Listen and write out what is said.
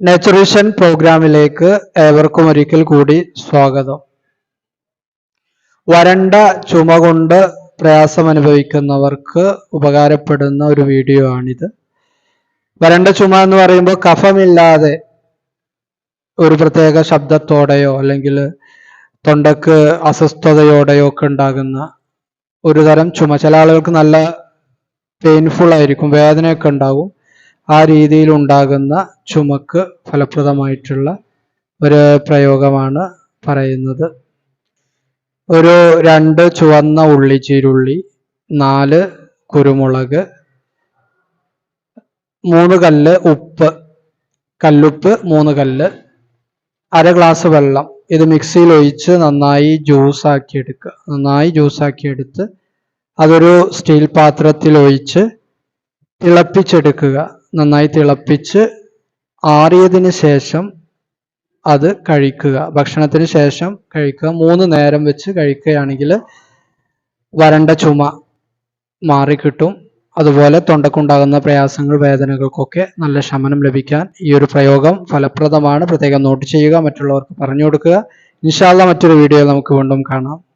നേച്ചുറേഷൻ പ്രോഗ്രാമിലേക്ക് ഏവർക്കും ഒരിക്കൽ കൂടി സ്വാഗതം. വരണ്ട ചുമ കൊണ്ട് പ്രയാസം അനുഭവിക്കുന്നവർക്ക് ഉപകാരപ്പെടുന്ന ഒരു വീഡിയോ ആണിത്. വരണ്ട ചുമ എന്ന് പറയുമ്പോൾ കഫമില്ലാതെ ഒരു പ്രത്യേക ശബ്ദത്തോടെയോ അല്ലെങ്കിൽ തൊണ്ടക്ക് അസ്വസ്ഥതയോടെയോ ഒക്കെ ഉണ്ടാകുന്ന ഒരു തരം ചുമ. ചില ആളുകൾക്ക് നല്ല പെയിൻഫുൾ ആയിരിക്കും വേദനയൊക്കെ ഉണ്ടാകും. ആ രീതിയിൽ ഉണ്ടാകുന്ന ചുമക്ക് ഫലപ്രദമായിട്ടുള്ള ഒരു പ്രയോഗമാണ് പറയുന്നത്. ഒരു രണ്ട് ചുവന്ന ഉള്ളി ചീരുള്ളി നാല് കുരുമുളക് മൂന്ന് കല്ല് ഉപ്പ് കല്ലുപ്പ് മൂന്ന് കല്ല് അര ഗ്ലാസ് വെള്ളം. ഇത് മിക്സിയിൽ ഒഴിച്ച് നന്നായി ജ്യൂസ് ആക്കി എടുക്കുക നന്നായി ജ്യൂസ് ആക്കി എടുത്ത് അതൊരു സ്റ്റീൽ പാത്രത്തിൽ ഒഴിച്ച് തിളപ്പിച്ചെടുക്കുക. നന്നായി തിളപ്പിച്ച് ആറിയതിന് ശേഷം അത് കഴിക്കുക. ഭക്ഷണത്തിന് ശേഷം കഴിക്കുക. മൂന്ന് നേരം വെച്ച് കഴിക്കുകയാണെങ്കിൽ വരണ്ട ചുമ മാറിക്കിട്ടും അതുപോലെ തൊണ്ടക്കുണ്ടാകുന്ന പ്രയാസങ്ങൾ വേദനകൾക്കൊക്കെ നല്ല ശമനം ലഭിക്കാൻ ഈ ഒരു പ്രയോഗം ഫലപ്രദമാണ്. പ്രത്യേകം നോട്ട് ചെയ്യുക. മറ്റുള്ളവർക്ക് പറഞ്ഞു കൊടുക്കുക. ഇൻഷാല്ല മറ്റൊരു വീഡിയോ നമുക്ക് വീണ്ടും കാണാം.